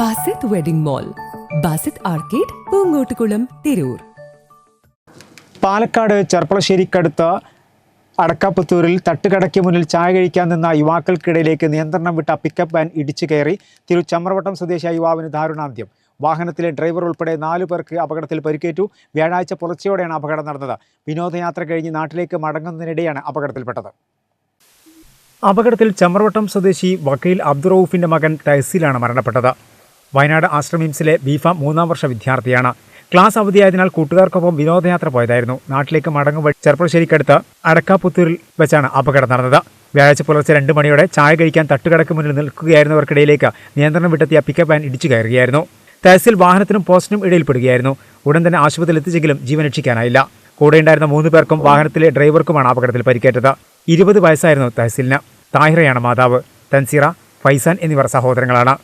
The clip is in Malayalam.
Basith wedding mall Basith arcade Poongottukulam Tirur. Palakkad ചെർപ്പളശ്ശേരിക്കടുത്ത് അടക്കാപ്പുത്തൂരിൽ തട്ടുകടയ്ക്ക് മുന്നിൽ ചായ കഴിക്കാൻ നിന്ന യുവാക്കൾക്കിടയിലേക്ക് നിയന്ത്രണം വിട്ട പിക്കപ്പ് വാൻ ഇടിച്ചു കയറി. തിരുച്ചമ്രവട്ടം സ്വദേശിയായ യുവാവിന് ദാരുണാന്ത്യം. വാഹനത്തിലെ ഡ്രൈവർ ഉൾപ്പെടെ നാലു പേർക്ക് അപകടത്തിൽ പരിക്കേറ്റു. വ്യാഴാഴ്ച പുലർച്ചയോടെയാണ് അപകടം നടന്നത്. വിനോദയാത്ര കഴിഞ്ഞ് നാട്ടിലേക്ക് മടങ്ങുന്നതിനിടെയാണ് അപകടത്തിൽപ്പെട്ടത്. അപകടത്തിൽ ചമ്രവട്ടം സ്വദേശി വക്കീൽ അബ്ദുറൌഫിന്റെ മകൻ തഹസീലാണ് മരണപ്പെട്ടത്. വയനാട് ആശ്രമിംസിലെ ബിഫാം മൂന്നാം വർഷ വിദ്യാർത്ഥിയാണ്. ക്ലാസ് അവധിയായതിനാൽ കൂട്ടുകാർക്കൊപ്പം വിനോദയാത്ര പോയതായിരുന്നു. നാട്ടിലേക്ക് മടങ്ങും വഴി ചെറുപ്പശ്ശേരിക്കടുത്ത് അടക്കാപുത്തൂരിൽ വെച്ചാണ് അപകടം നടന്നത്. വ്യാഴാഴ്ച പുലർച്ചെ രണ്ട് മണിയോടെ ചായ കഴിക്കാൻ തട്ടുകടക്ക് മുന്നിൽ നിൽക്കുകയായിരുന്നവർക്കിടയിലേക്ക് നിയന്ത്രണം വിട്ടെത്തിയ പിക്കപ്പ് വാൻ ഇടിച്ചു കയറുകയായിരുന്നു. തഹസിൽ വാഹനത്തിനും പോസ്റ്റിനും ഇടയിൽപ്പെടുകയായിരുന്നു. ഉടൻ തന്നെ ആശുപത്രിയിൽ എത്തിച്ചെങ്കിലും ജീവൻ രക്ഷിക്കാനായില്ല. കൂടെയുണ്ടായിരുന്ന മൂന്ന് പേർക്കും വാഹനത്തിലെ ഡ്രൈവർക്കുമാണ് അപകടത്തിൽ പരിക്കേറ്റത്. ഇരുപത് വയസ്സായിരുന്നു തഹസിലിന്. താഹിറയാണ് മാതാവ്. തൻസീറ ഫൈസാൻ എന്നിവർ സഹോദരങ്ങളാണ്.